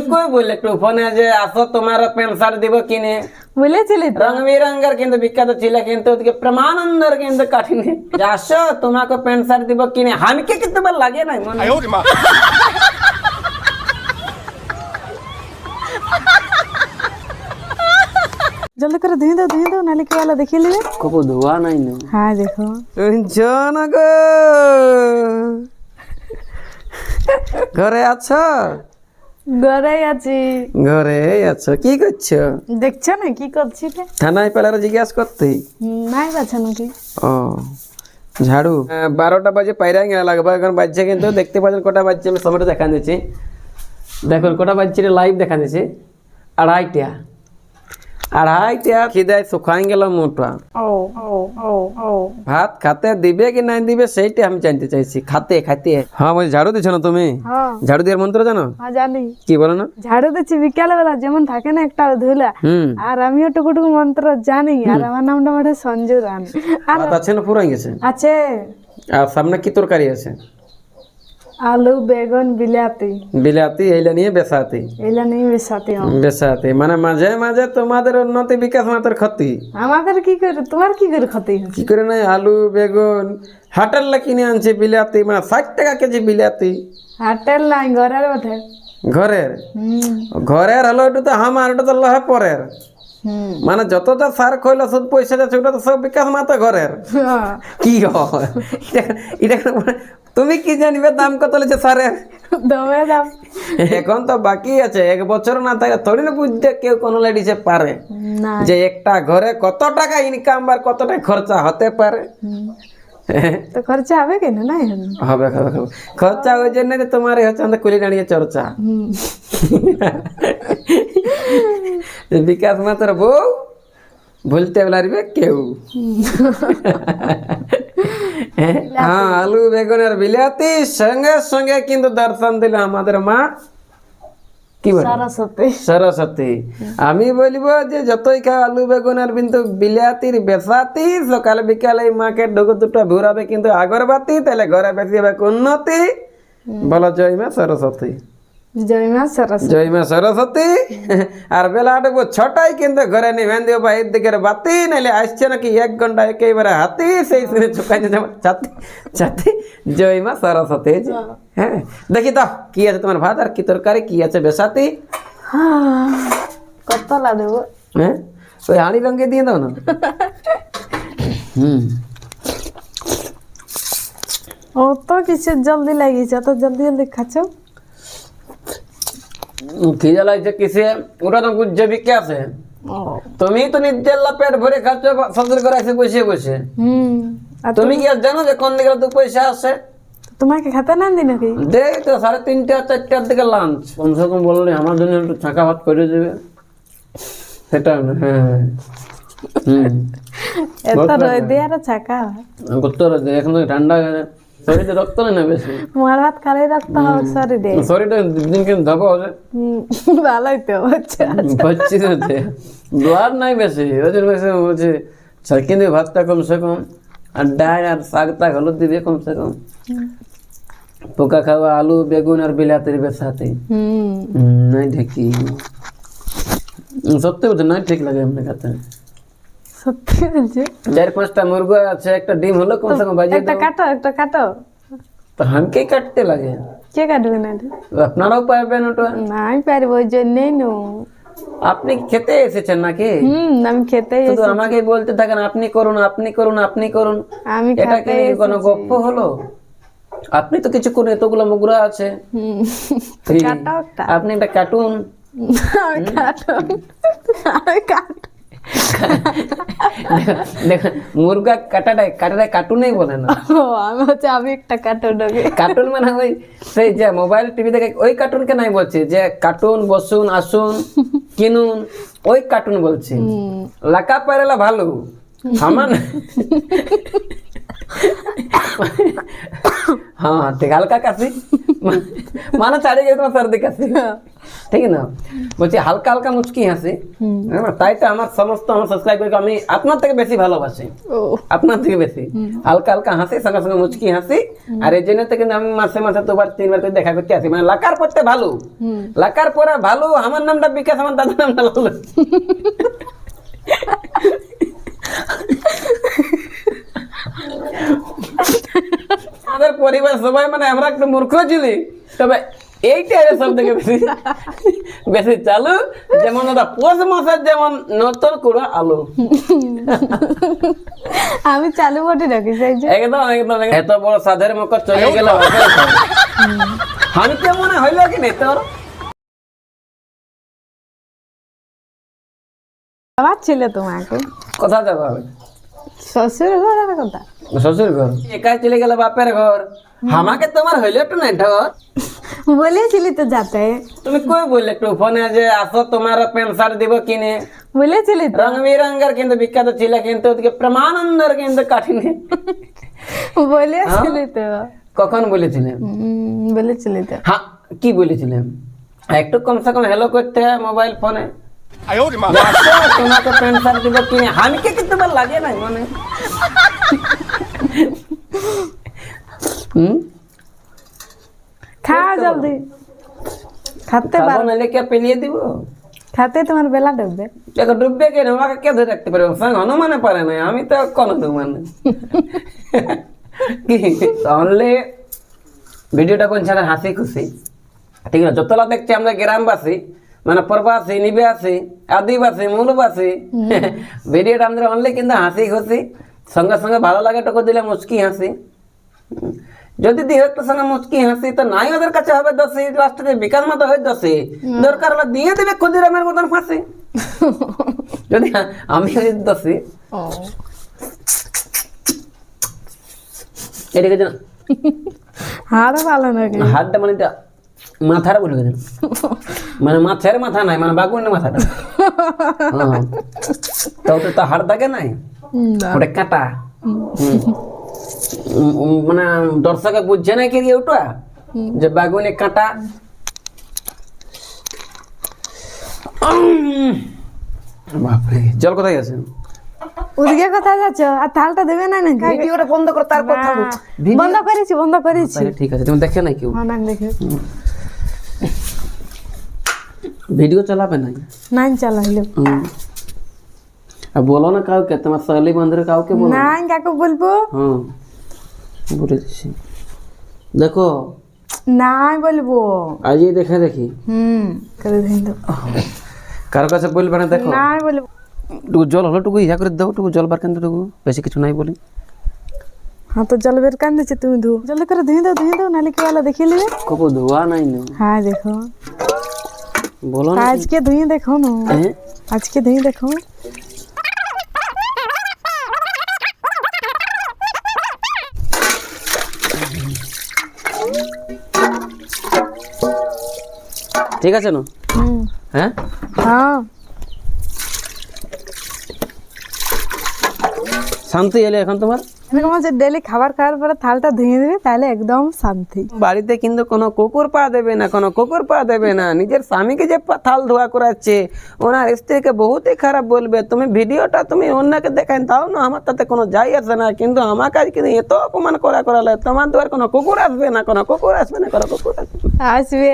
তুমি কই বললে একটু ফোনে যে আসো তোমার প্যান্ট শার্ট দিব কিনে বলেছিলি তো রং বিরঙ্গের কিন্তু বিখ্যাত ছিল কিন্তু ওদিকে প্রেমানন্দর কিন্তু কাঠিনী যে আসো তোমাকে প্যান্ট শার্ট দিব কিনে হামকে কিন্তু বার লাগে নাই মনে জলদি করে ধুই দাও ধুই দাও নাহলে কি হলো দেখিয়ে নেবে খুব ধোয়া নাই না হ্যাঁ দেখো শুনছো না গো ঘরে আছো ঘরেই আছি। ঘরে আছো। কি করছ? দেখছ না কি করছি থানায় পেলার জিজ্ঞাসা করতে? নাই বাছা নাকি। ও ঝাড়ু। হ্যাঁ, বারোটা বাজে পায়রা গেলে লাগবে। এখন বাজছে কিন্তু দেখতে পাচ্ছেন কটা বাজছে আমি সময়টা দেখা দিচ্ছি। দেখুন কটা বাজছে লাইভ দেখা দিচ্ছি। আড়াইটা। আড়াইটা খিদায় শুকাই গেল মোটা। ভাত খাতে দিবে কি নাই দিবে সেইটা আমি জানতে চাইছি। খাতে খাতে হ্যাঁ বলছি ঝাড়ু দিচ্ছ না তুমি? হ্যাঁ। ঝাড়ু দেওয়ার মন্ত্র জানো? হ্যাঁ জানি। কি বলো না? ঝাড়ু দিচ্ছি বিকাল বেলা যেমন থাকে না একটা ধুলা। আর আমিও টুকুটুকু মন্ত্র জানি আর আমার নামটা বটে সঞ্জু রান। আর আছে না পুরাই গেছে? আছে। আর সামনে কি তরকারি আছে? আলু বেগুন বিলাতি। বিলাতি এইলা নিয়ে বেসাতি এইলা নিয়ে বেসাতি বেসাতি মানে মাঝে মাঝে তোমাদের উন্নতি বিকাশ মাত্র ক্ষতি। আমাদের কি করে তোমার কি করে ক্ষতি কি করে নাই? আলু বেগুন হাটের লা কিনে আনছে বিলাতি মানে ষাট টাকা কেজি বিলাতি। হাটের নাই ঘরের বটে। ঘরের? ঘরের হলো ওটা তো আমার ওটা তো লহে পরের। মানে যতটা সার খইলো সব পয়সা যাচ্ছে ওটা তো সব বিকাশ মাত্র ঘরের। হ্যাঁ। কি হয়? এটা- এটা তুমি কি জানিবে দাম কত লেছে সারের দমে দাম। এখন তো বাকি আছে এক বছর না থাকে থোড়ি না বুঝতে কেউ কোনো লেডিসে পারে। না। যে একটা ঘরে কত টাকা ইনকাম আর কত টাকা খরচা হতে পারে। তো খরচা হবে কেন? নাই হবে হবে হবে। খরচা ওই জন্য তোমার হচ্ছে আমাদের কুলি দাঁড়িয়ে চর্চা। বিকাশ মাত্র বউ ভুলতে পারবে কেউ। হ্যাঁ আলু বেগুনের বিলাতি সঙ্গে সঙ্গে কিন্তু দর্শন দিল আমাদের মা। কি বলে? সরস্বতী। সরস্বতী। আমি বলব যে যতই খাও আলু বেগুনের কিন্তু বিলাতির বেসাতি সকাল বিকালে এই মাকে ডুগো দুটো ঘুরাবে কিন্তু আগরবাতি তাহলে ঘরে বেশি হবে উন্নতি। বলো জয় মা সরস্বতী। জয় মা সরস্বতী। আর বেলা ডুবো ছটাই কিন্তু ঘরে নিভেন দিও বা এর দিকের বাতি নাইলে আসছে নাকি এক ঘণ্টা একেবারে হাতি সেই শুনে যেমন ছাতি ছাতি জয় মা সরস্বতী। হ্যাঁ দেখি তো কি আছে তোমার ভাত আর কি তরকারি কি আছে বেসাতি? হ্যাঁ কত লা হ্যাঁ ওই হাঁড়ি রঙে দিয়ে দাও না। হুম। ও তো কিছু জলদি লাগিয়েছে অত জলদি জলদি খাচ্ছ? খিদে লাগছে কিসে ওটা তো বুঝছে বিকে আছে। তুমি তো নিজের পেট ভরে খাচ্ছ সবজির করে এসে বসে বসে তুমি কি আর জানো যে কোন দিকে দু পয়সা আসে তোমাকে খেতে না দি নাকি? দেখ তো সাড়ে তিনটা চারটার দিকে লাঞ্চ কমসে কম বললে আমার জন্য একটু ছাঁকা ভাত করে দেবে। সেটা হ্যাঁ হ্যাঁ। এত রয়ে দিয়ে আর ছাকা হবে এখন তো ঠান্ডা শরীরে রক্ত না বেশি? খালে হবে শরীরে শরীরটা দিন কিন্তু ধবা হবে ভালোই তো হচ্ছে হচ্ছে ব্লাড নাই বেশি জন্য বেশি হচ্ছে দিবে ভাতটা কমসে কম আর ডাল আর শাকটা হলুদ দিবে কমসে কম। পোকা খাওয়া আলু বেগুন আর বিলাতির বেসাতে। নাই ঢেকি। সত্যি বলছে নাই ঠিক লাগে এমনি খেতে। সত্যি বলছি। চার পাঁচটা মুরগা আছে একটা ডিম হলো কমসে কম বাজিয়ে একটা কাটো একটা কাটো। তো হামকেই কাটতে লাগে? কে কাটবে না আপনারাও পারবেন ওটা? নাই পারব ওই জন্যই নো। আপনি খেতে এসেছেন নাকি? হুম আমি খেতেই শুধু আমাকে বলতে থাকেন আপনি করুন আপনি করুন আপনি করুন। আমি এটা কি কোনো গপ্প হলো? আপনি তো কিছু করুন এতগুলো মুগরা আছে। এই, একটা। আপনি একটা কার্টুন। আমি দেখুন মুরগা কাটাটা কাটাটা কার্টুনেই বলে না। ও আমি হচ্ছে আমি একটা কাটো ডগে কার্টুন মানে ওই সেই যে মোবাইল টিভি দেখে ওই কার্টুনকে নাই বলছি? যে কার্টুন বসুন আসুন কিনুন ওই কার্টুন বলছি। লাকা পারেলা ভালো আমার হ্যাঁ হালকা কাশি। মানে ছাড়িয়ে গেছে তোমার সর্দি কাশি। ঠিক না? বলছি হালকা হালকা মুচকি হাসি। হ্যাঁ, তাই তো আমার সমস্ত আমার সাবস্ক্রাইব করে আমি আপনার থেকে বেশি ভালোবাসি। আপনার থেকে বেশি। হালকা হালকা হাসি সঙ্গে সঙ্গে মুচকি হাসি। আর এই জন্য কিন্তু আমি মাসে মাসে দুবার তিনবার করে দেখা করতে আসি। মানে লাকার পড়তে ভালো। লাকার পরে ভালো আমার নামটা বিকাশ আমার দাদার নামটা লালু। আমাদের পরিবার সবাই মানে আমরা একটু মূর্খ ছিলি। তবে এইটা সব থেকে বেশি বেশি চালু। যেমন ওটা পোষ মাসের যেমন নতুন কুড়ো আলু। আমি চালু বটে রাখি একদম একদম। এত বড় সাধের মকর চলে গেল। আমি কেমন হইল কি নেই তোর। আবার ছিল তোমাকে। কোথা যাব? আমি শ্বশুর ঘরের কথা শ্বশুর ঘর। একাই চলে গেল বাপের ঘর। আমাকে তোমার হইল একটু নাই ঠর বলেছিলি তো যাতে। তুমি কই বললে একটু ফোনে যে আসো তোমার প্যান্ট শার্ট দিব কিনে। বলেছিলি তো। রং বিরঙ্গের কিন্তু বিখ্যাত ছিল কিন্তু ওদিকে প্রেমানন্দর কিন্তু কাঠিনি বলেছিলি তো। কখন বলেছিলেন? হুম, বলেছিলি তো। হ্যাঁ কি বলেছিলেন? একটু কমসে কম হ্যালো করতে হয় মোবাইল ফোনে। তোমাকে দিব কিনে কিন্তু লাগে না মানে? হুম? খা জলদি। খাতে পার। নাহলে কে পেলিয়ে দিব? খাতে তোমার বেলা ডুববে। দেখো ডুববে কেন আমাকে কে ধরে রাখতে পারবে? সঙ্গে হনুমানে পারে না আমি তো কোন হনুমান কি? তাহলে ভিডিওটা কোন ছাড়া হাসি খুশি? ঠিক আছে যতলা দেখছি আমরা গ্রামবাসী মানে প্রবাসী নিবাসী আদিবাসী মূলবাসী ভিডিওটা আমাদের অনলি কিন্তু হাসি খুশি। সঙ্গে সঙ্গে ভালো লাগে টুকু দিলে মুচকি হাসি। যদি দিও একটু সঙ্গে মুচকি হাসি তো নাই ওদের কাছে হবে দোষী লাস্টে বিকাশ মতো হয় দোষী। দরকার হলে দিয়ে দেবে ক্ষুদিরামের মতন ফাঁসি। যদি আমি দোষী। ও। এদিকে যেন। হাড় ভালো নাকি হাতটা মানে মাথার বলে গেছেন মানে মাছের মাথা নাই মানে বাগুনের মাথাটা হ্যাঁ। তো ওটা তো হাড় থাকে নাই? ওটা কাটা? মানে দর্শকে বুঝছে না কি ওটা? যে বাগুনে কাটা? বাপরে জল কোথায় আছে ওদিকে কোথায় যাচ্ছ? আর থালটা দেবে না নাকি? ভিডিওটা বন্ধ কর তারপর না, বন্ধ করেছি বন্ধ করেছি। ঠিক আছে তুমি দেখে নাই কেউ। হ্যাঁ না দেখে। ভিডিও চালাবে না নাই চালাইলে। আর বলো না কাউকে তোমার সহেলি বন্ধুরে কাউকে বলো? নাই কাকে বলব। হ্যাঁ বলে দিচ্ছি দেখো। নাই বলব। আজই দেখে দেখি। হুম করে দিন তো। কারও কাছে বলবে না দেখো। নাই বলব। টুকু জল হলো টুকু ইয়া করে দাও টুকু জল বার কেন টুকু? বেশি কিছু নাই বলি। হ্যাঁ তো জল বের কান দিচ্ছে তুমি ধু জলদি করে ধুয়ে দাও ধুয়ে দাও নাহলে কি বলো দেখে নেবে কবু ধোয়া নাই না। হ্যাঁ দেখো। বলো না। আজকে ধুয়ে দেখো না। হ্যাঁ? আজকে ধুয়ে দেখো। ঠিক আছে না? হ্যাঁ? হ্যাঁ। শান্তি এলে এখন তোমার? এরকম ডেলি খাবার খাওয়ার পরে থালটা ধুয়ে দেবে তাহলে একদম শান্তি। বাড়িতে কিন্তু কোনো কুকুর পা দেবে না কোনো কুকুর পা দেবে না। নিজের স্বামীকে যে থাল ধোয়া করাচ্ছে ওনার স্ত্রীকে বহুতই খারাপ বলবে। তুমি ভিডিওটা তুমি অন্যকে দেখান তাও না আমার তাতে কোনো যাই আসে না। কিন্তু আমার কাজ কিন্তু এত অপমান করা করালে তোমার দুয়ার কোনো কুকুর আসবে না কোনো কুকুর আসবে না কোনো কুকুর আসবে আসবে।